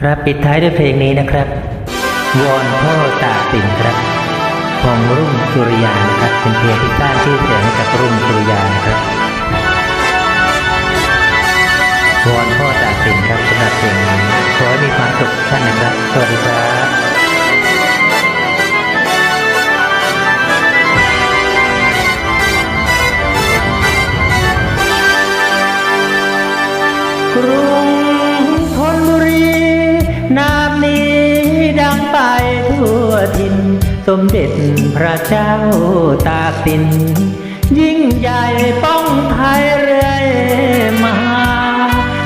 ครับปิดท้ายด้วยเพลงนี้นะครับ วอนพ่อตากสินครับ ของรุ่งสุริยานะครับเป็นเพลงที่สร้างชื่อเสียงให้กับรุ่งสุริยานะครับวอนพ่อตากสินครับสำหรับเพลงนี้ขอให้มีความสุขท่านนะครับ สวัสดีครับกรุ ทิน สมเด็จพระเจ้าตากสิน ยิ่งใหญ่ป้องไทยเรื่อยมา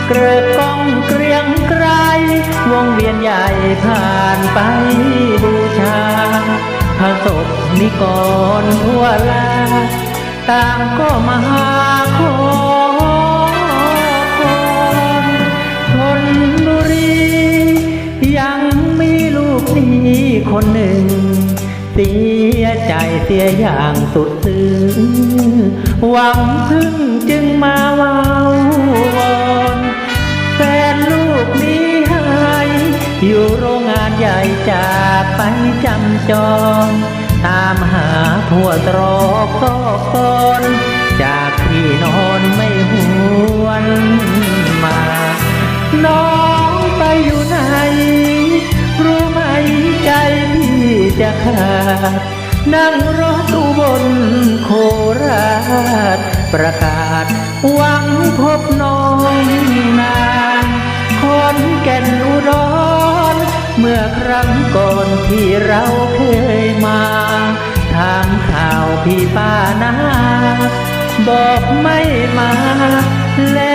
เกริกก้องเกรียงไกรวงเวียนใหญ่ผ่านไปบูชาพระศพนิกรทั่วลาต่างก็มาขอ คนหนึ่ง เสียใจเสียอย่างสุดซึ้งหวังพึ่งจึงมาวาวอนแฟนลูกนี้หายอยู่โรงงานใหญ่จากไปจำจองตามหาทั่วตรอกซอกซนจากที่นอนไม่ จะขาดนั่งรถอุบลโคราช ประกาศหวังพบน้องนานคนแก่นอุดรเมื่อครั้งก่อนที่เราเคยมาถามข่าวพี่ป้านาบอกไม่มาแล้ว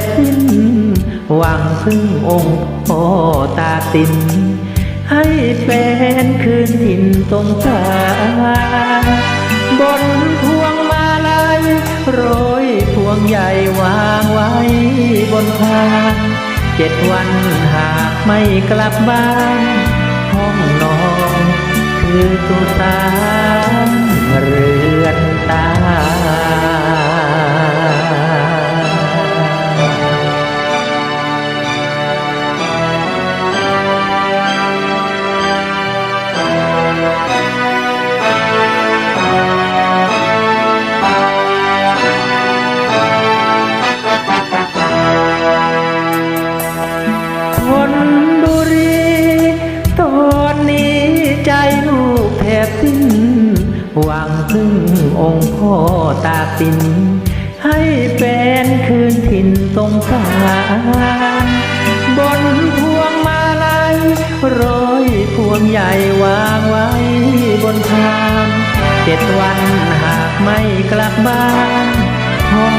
บสิ้น หวังพึ่งองค์พ่อตากสิน ให้แฟนคืนถิ่นสงสาบนพวงมาลัยโรยพวงใหญ่วางไว้บนพานเจ็ดวันหากไม่กลับบ้าน ห้องนอนคือสุสานเรือ สิ้นหวังพึ่งองค์พ่อตากสิน ให้แฟนคืนถิ่นสงสารบนพวงมาลัยโรยพวงใหญ่วางไว้บนพานเจ็ดวันหากไม่กลับบ้านห้อง